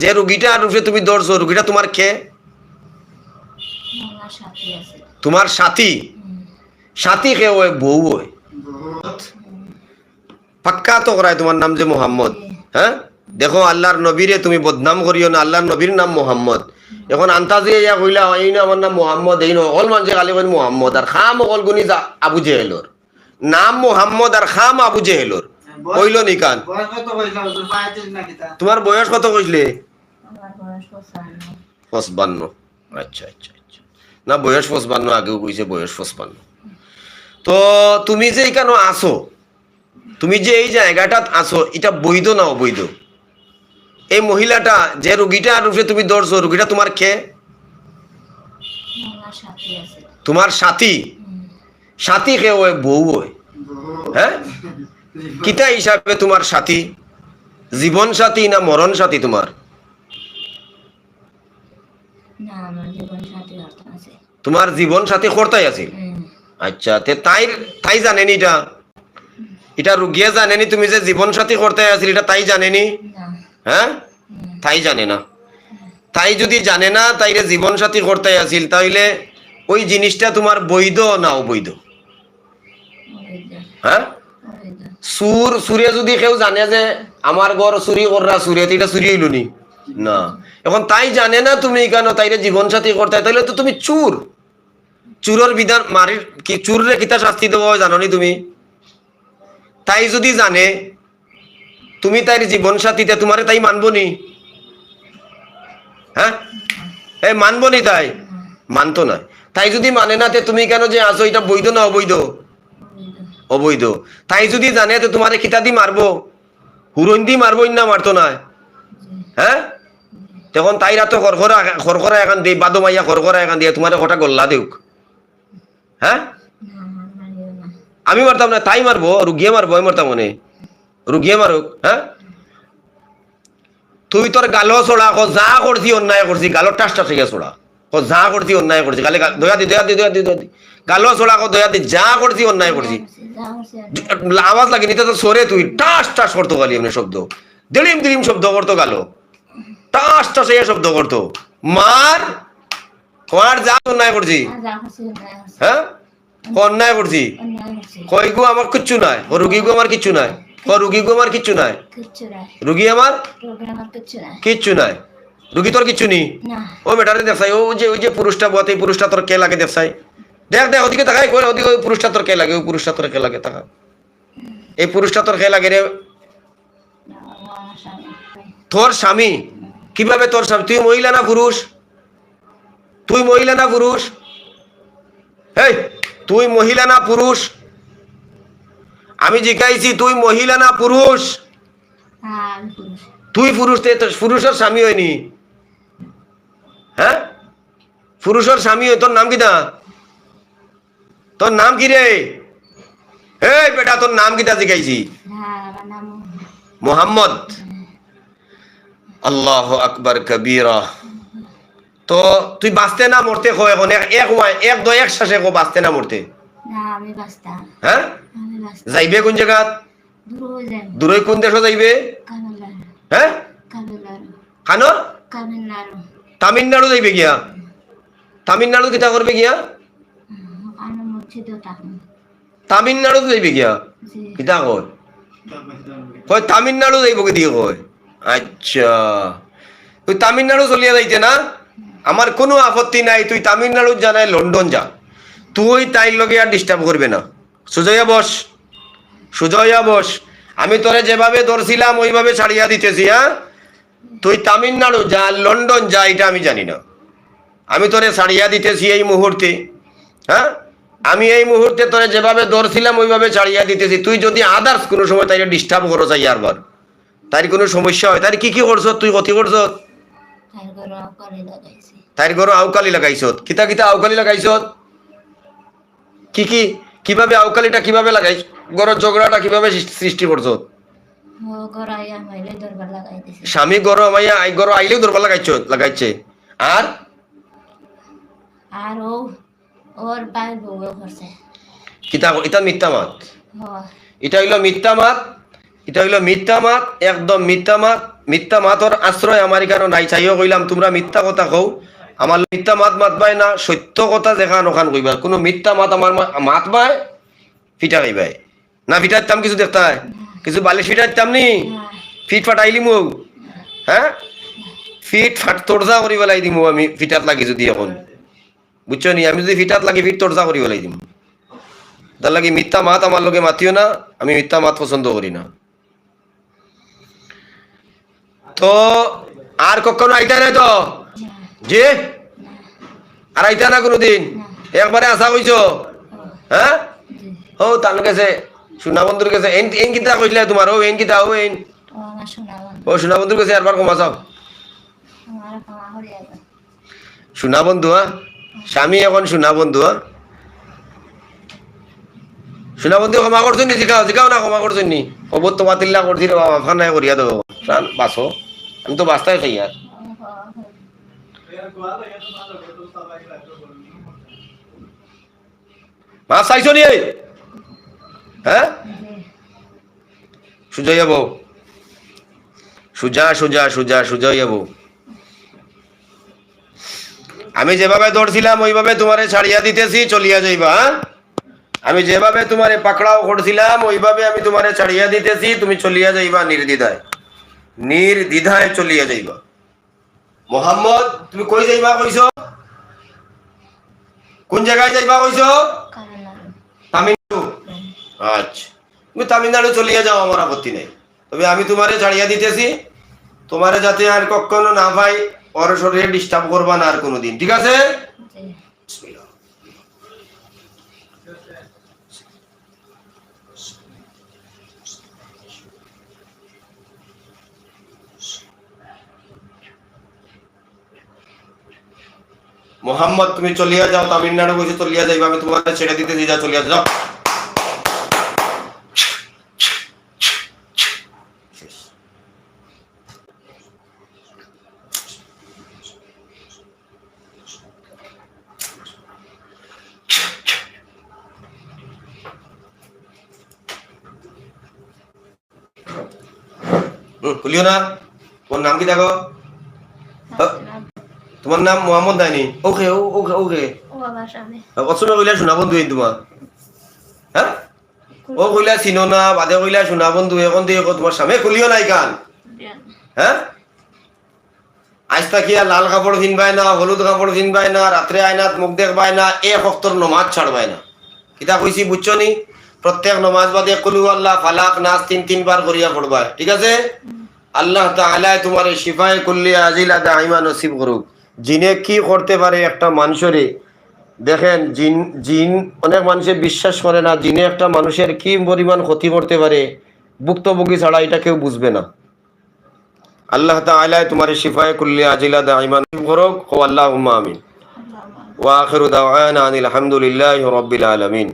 যে রুগীটা রূপে তুমি ধরছো রুগীটা তোমার কে? আমার সাথে আছে। তোমার সাথী? সাথী কে ওই বউ ওই। পাক্কা তো করায় তোমার নাম যে মোহাম্মদ হ্যাঁ? দেখো আল্লাহর নবীরে তুমি বদনাম করিও না আল্লাহর নবীর নাম মোহাম্মদ। এখন আন্তাজে ইয়া কইলা এই না আমার নাম মোহাম্মদ এই না অকল মানুষে খালি কইন মোহাম্মদ আর খাম অকল গুনি যা আবু জেহেলর। নাম মোহাম্মদ আর খাম আবু জেহেলর। কইল নিকান বয়স কত কইলা হুজুর পাইতেছ না কিতা তোমার বয়স কত কইলে? পঁচপান্ন। আচ্ছা আচ্ছা আচ্ছা। না বয়স পঁচপান্ন আগেও কইছে বয়স পঁচপান্ন। তো তুমি যে এখানে আসো তুমি যে এই জায়গাটাত আসো এটা বৈধ না অবৈধ? এই মহিলাটা যে রুগীটা রূপে তুমি ধরছো রুগীটা তোমার কে? তোমার সাথী? সাথী কে ওই বউ ওই হ্যাঁ? কিতা হিসাবে তোমার সাথী? জীবন সাথী না মরণ সাথী তোমার? না আমার জীবন সাথী অর্থ আছে। তোমার জীবন সাথী কর্তাই আছিল আচ্ছা তে তাই তাই জানেনি এটা? এটা রুগিয়ে জানেনি তুমি যে জীবন সাথী করতে আছিল এটা তাই জানেনি? হ্যাঁ? তাই জানে না। তাই যদি জানে না তাইলে জীবন সাথী করতে আছিল তাইলে ওই জিনিসটা তোমার বৈধ না অবৈধ? হ্যাঁ? সুর সুরে যদি কেউ জানে যে আমার ঘর চুরি কররা সুরে এটা চুরি হইল নি? না। এখন তাই জানে না তুমি কেন তাইলে জীবন সাথী করতে তাইলে তো তুমি চুর। চুরের বিধান, মারির কি, চুররে কিতা শাস্তি দেবো জাননি তুমি? তাই যদি জানে, তুমি তাইর জীবন সাথীতে তোমারে তাই মানবো নি হ্যাঁ? এ মানবো নি তাই? মানতো না। তাই যদি মানে না তে তুমি কেন যে আসো এটা বৈধ না অবৈধ? অবৈধ। তাই যদি জানে তো তোমারে খিতা দি মারবো? হুরন দি মারবো না, মারতো না। হ্যাঁ? তখন তাইরা তো খরখরা খরখরা এখন দিয়ে বাদো মাইয়া খরখরা এখন দিয়ে তোমার কটা গল্লা দেউক। হ্যাঁ? আমি মারতাম না, তাই মারবো, রুগিয়ে মারবো, আমি মারতাম মনে রুগিয়ে মারুক হ্যাঁ? তুই তোর গালো ছোড়া, কো যা করছি অন্যায় করছি গালো টাস টাস হইয়া ছোড়া। কো যা করছি অন্যায় করছি গালে দয়া দি দয়া দি দয়া দি দয়া দি। গালো ছোড়া, কো দয়া দি, যা করছি অন্যায় করছি। আওয়াজ লাগেনি, তো সরে তুই, টাস টাস করতো গালি এমনি শব্দ। দিলিম দিলিম শব্দ করতো গালো টাস টাস এই শব্দ করতো। মার তোমার যা অন্যায় করছি। হ্যাঁ? অন্যায় করছি। কই গো আমার কিচ্ছু নাই। ও রুগী গো আমার কিচ্ছু নাই। ও রুগী গো আমার কিচ্ছু নাই। রুগী আমার? কিচ্ছু নাই। রুগী তোর কিচ্ছু নেই? ও বেটারে দেখছাই ও যে ওই যে পুরুষটা বতে পুরুষটা তোর কে লাগে দেখছাই দেখ দেখ ওদিকে তাকাই কই ওদিকে ওই পুরুষটা তোর কে লাগে ওই পুরুষটা তোর কে লাগে তাকা এই পুরুষটা তোর কে লাগে রে? তোর স্বামী? কীভাবে তোর স্বামী তুই মহিলা না পুরুষ? তুই মহিলা না পুরুষ? এই তুই মহিলা না পুরুষ? আমি জিজ্ঞাইছি তুই মহিলা না পুরুষ? হ্যাঁ তুই পুরুষ পুরুষের স্বামী হয়নি? হ্যাঁ? পুরুষের স্বামী হয় তোর নাম কি দা তোর নাম কি রে? এই বেটা তোর নাম কিটা জিজ্ঞাইছি? হ্যাঁ মোহাম্মদ। আল্লাহ আকবর কবিরা। তো তুই বাঁচতে না মরতে কো এখন? এক এক ওয়াই এক দো এক শ্বাসে কো বাঁচতে না মরতে? হ্যাঁ? যাইবে কোন জায়গাত? দূর কোন দেশ যাইবে? হ্যাঁ? কামেলার তামিলনাড়ু। যাইবে গিয়া? তামিলনাড়ু কিতা করবে গিয়া? তামিলনাড়ু যাইবে গিয়া? কিতা কয়? কয় তামিলনাড়ু যাইব কি দিয়ে কয়? আচ্ছা। তুই তামিলনাড়ু চলিয়া যাইতে না? আমার কোনো আপত্তি নাই, তুই তামিলনাড়ু জানাই লন্ডন যা। তুই তাইর লগে আর ডিস্টার্ব করবে না। সুজয়া বস সুজয়া বস, আমি তোরে যেভাবে ধরছিলাম, ওইভাবে ছাড়িয়া দিতেছি হ্যাঁ? তুই তামিলনাড়ু যা লন্ডন যা, এটা আমি জানি না। আমি তোরে ছাড়িয়া দিতেছি এই মুহূর্তে হ্যাঁ? আমি এই মুহূর্তে তোরে যেভাবে ধরছিলাম, ওইভাবে ছাড়িয়া দিতেছি। তুই যদি আদার্স কোনো সময় তাই ডিস্টার্ব করো, চাই আরবার। তার কোনো সমস্যা হয়? তার কি কি করছ তুই কতি করছ তার ঘর লাগাইছি। আউকালি লাগাইছত? কিতা কিতা আউকালি লাগাইছত? কি কি? কীভাবে আউকালিটা কীভাবে লাগাইছ গড়ের ঝগড়াটা কীভাবে সৃষ্টি- করছ লাগাই স্বামী গরম আমাইয়া আই গরম আইলেও দরবার লাগাইছ লাগাইছে। আর আর ও ওর বাইর বউ করছে কিতা এটা মিথ্যা মাত। এটা হইল মিথ্যা মাত। এটা হইল মিথ্যা মাত, একদম মিথ্যা মাত। মিথ্যা মাতর আশ্রয় আমার এখানে নাই চাইও কইলাম, তোমরা মিথ্যা কথা কও। আমার মিথ্যা মাত মাতবাই না, সত্য কথা দেখান ওখান কইবা কোনো মিথ্যা মাত আমার মাতবাই ফিটা কইবাই না ফিটাইতাম কিছু দেখতাই কিছু বালিশ ফিটাইতাম নি? ফিট ফাটাইলি মোক হ্যাঁ? ফিট ফাট তরজা করি পেলাই দিম আমি, ফিটাত লাগি যদি এখন। বুঝছ নি? আমি যদি ফিটাত লাগি, ফিট তরজা করি পেলাই দিম। তার লাগি মিথ্যা মাত আমার লোকে মাতিও না, আমি মিথ্যা মাত পছন্দ করি না। তো আর কখনো আইতা নাই তো? জি? আর আইতা না কোনোদিন? একবারে আশা কইছো? হ্যাঁ? ও তার কাছে সোনা বন্ধুর কাছে এন এন কিতা কইলে তোমার? ও এন কিতা? O N. ও সোনা বন্ধুর কাছে একবার কমা চাও। সোনা বন্ধু হ্যাঁ? স্বামী এখন সোনা বন্ধু হ্যাঁ? সোনা বন্ধু ক্ষমা করছ নি, জিকাও জিকাও না ক্ষমা করছ নি। খবর তোমার তিল্লা করছি রে বাবা ফান নাই করিয়া দেবো। প্রাণ আমি তো বাঁচতাই চাই আর। মাছ চাইছো নি? হ্যাঁ? সুজা যাব সুজা সুজা সুজা সুজা যাব আমি যেভাবে দৌড়ছিলাম ওইভাবে তোমারে ছাড়িয়া দিতেছি, চলিয়া যাইবা হ্যাঁ? আমি যেভাবে তোমারে পাকড়াও করছিলাম ওইভাবে আমি তোমারে ছাড়িয়া দিতেছি তুমি চলিয়া যাইবা নির্দ্বিধায়। নির্দ্বিধায় চলিয়া যাইবা। মোহাম্মদ তুমি কই যাইবা কইছো? কোন জায়গায় যাইবা কইছো? তামিলনাড়ু। আচ্ছা। তুমি তামিলনাড়ু চলিয়া যাও আমার আপত্তি নেই। তবে আমি তোমারে ছাড়িয়া দিতেছি। তোমারে যাতে আর কখনো না পাই ওর শরীরে ডিস্টার্ব করবা না আর কোনোদিন। ঠিক আছে। মোহাম্মদ তুমি চলিয়া যাও তামিলনাড়ু বসে চলিয়া যাইবা আমি তোমার ছেড়ে দিতে যা চলিয়া যাও হুম, খুলিও না। তোমার নাম কি দেখো তোমার নাম মোহাম্মদ দাইনি। ওকে ওকে ওকে অসমে কইলা শোনা বন্ধু তোমার হ্যাঁ ও কইলা চিনো না বাদে কইলা শোনা বন্ধু এখন দিয়ে তোমার স্বামী খুলিও নাই কান হ্যাঁ আজ তাকিয়া লাল কাপড় পিনবাই না হলুদ কাপড় পিনবাই না রাত্রে আয়নাত মুখ দেখবাই না এক হক্তর নমাজ ছাড়বাই না। কিতা কইছি বুঝছ নি? প্রত্যেক নমাজ বাদে কুলু আল্লাহ ফালাক নাচ তিন তিনবার করিয়া পড়বা। ঠিক আছে? আল্লাহ তাআলা তোমার শিফায়ে কুল্লি আজিলা দাইমা নসিব করুক। জিনে কি করতে পারে একটা মানুষেরে দেখেন, জিন জিন, অনেক মানুষে বিশ্বাস করে না, জিনে একটা মানুষের কি পরিমাণ ক্ষতি করতে পারে? ভুক্তভোগী ছাড়া এটা কেউ বুঝবে না। আল্লাহ তাআলা তোমার শিফায়ে কুল্লি আজিলা দাইমা নসিব করুক। ও আল্লাহুম্মা আমিন। আল্লাহ ওয়া আখিরু দাওয়ানা আনিল হামদুলিল্লাহি রাব্বিল আলামিন।